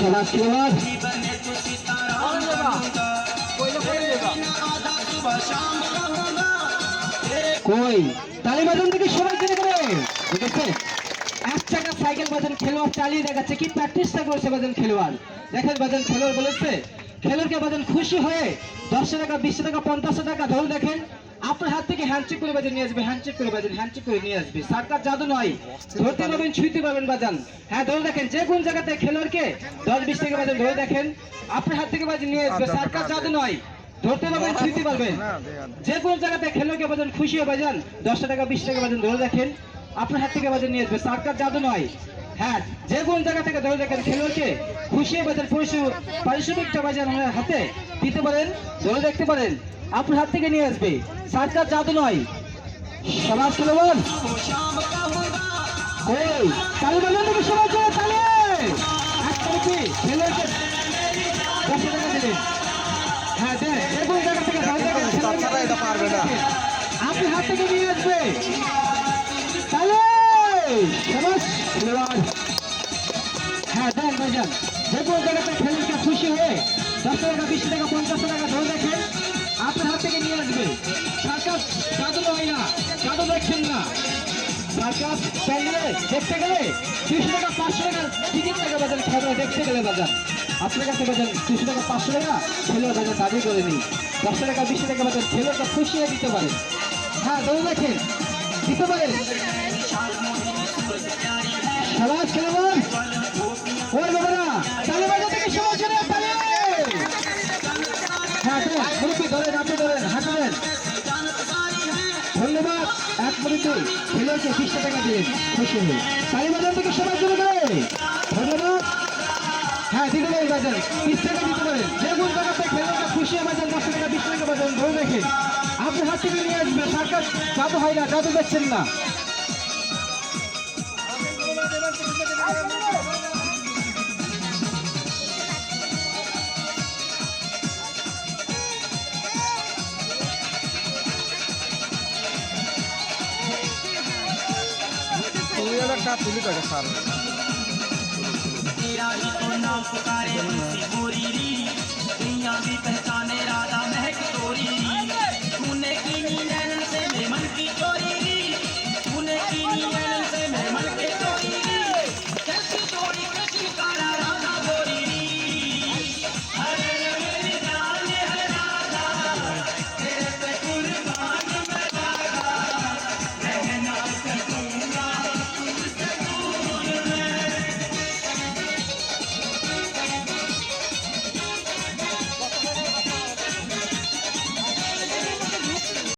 সমাজ কই? তালি বাজান থেকে সবাই জেনে করে। ঠিক এক চাকা সাইকেল বাজান খেলোয়াড় চালিয়ে দেখাচ্ছে, কি প্র্যাকটিসটা করছে বাজান খেলোয়াড়? দেখেন বাজান খেলোয়াড় বলেছে, খেলোয়াড়কে বাজান খুশি হয়ে দশশো টাকা বিশশো টাকা পঞ্চাশশো টাকা ধরে দেখেন আপনার হাত থেকে হ্যান্ডচেক করে বাজান নিয়ে আসবে হ্যান্ডচেক করে বাজান হ্যান্ডচেক করে নিয়ে আসবে। সরকার জাদু নয় ধরতে পারবেন ছুঁইতে পারবেন বাজান। হ্যাঁ ধরে দেখেন যে কোন জায়গাতে খেলোয়াড়কে দশ বিশ টাকা বাজান ধরে দেখেন আপনার হাত থেকে বাজান নিয়ে আসবে। সরকার জাদু নয় ধরতে পারবেন ছুঁইতে পারবেন। যে কোন জায়গাতে খেলোয়াড়কে বাজান খুশি হয়ে বাজান দশটা টাকা বিশ টাকা বাজান ধরে দেখেন আপনার হাত থেকে বাজান নিয়ে আসবে। সরকার জাদু নয় হ্যাঁ যে কোন জায়গা থেকে ধরে দেখেন খেলোয়াড়কে খুশি হয়ে পরিশ্রম পারিশ্রমিকটা বাজান হাতে দিতে পারেন ধরে দেখতে পারেন। আপনার হাত থেকে নিয়ে আসবে। সরকার জাদু নয়। সমাজ এক তারিখে দশশো টাকা দেবেন হ্যাঁ দেন যে জায়গা থেকে বাচ্চারা এটা পারবে না। আপনি হাত থেকে নিয়ে আসবে। তাহলে সমাজ খেলোয়াড় হ্যাঁ দেন বাজান যে জায়গাতে খেলোয়াড়কে খুশি হয়ে দশ টাকা বিশ টাকা পঞ্চাশ টাকা ধরে দেখেন আপনার হাত থেকে নিয়ে আসবে। সার্কাস জাদু হয় না জাদু দেখছেন না সার্কাস প্যান্ডেলে দেখতে গেলে দুশো টাকা, পাঁচশো টাকা টিকিট টাকা বাজার, খেলোয়াড় দেখতে গেলে বাজার। আপনার কাছে বাজার দুশো টাকা, পাঁচশো টাকা, খেলোয়াড় বাজার দাবি করে নিই। দশ টাকা, বিশ টাকা বাজার খেলোয়াড়টা খুশি হয়ে দিতে পারে। হ্যাঁ ধরে দেখেন দিতে পারেন এক মিনিটে খেলোয়াড়কে টাকা থেকে সবাই চলে গেলে ধন্যবাদ। হ্যাঁ দিতে পারেন বাজার। বিশ টাকা দিতে খুশি বাজার দশ টাকা, বিশ টাকা বাজার ধরে আপনি হাত থেকে নিয়ে আসবে সরকার জাদু হয় না জাদু দেখছেন না। দুই হাজার টাকা তুলি থাকে স্যার?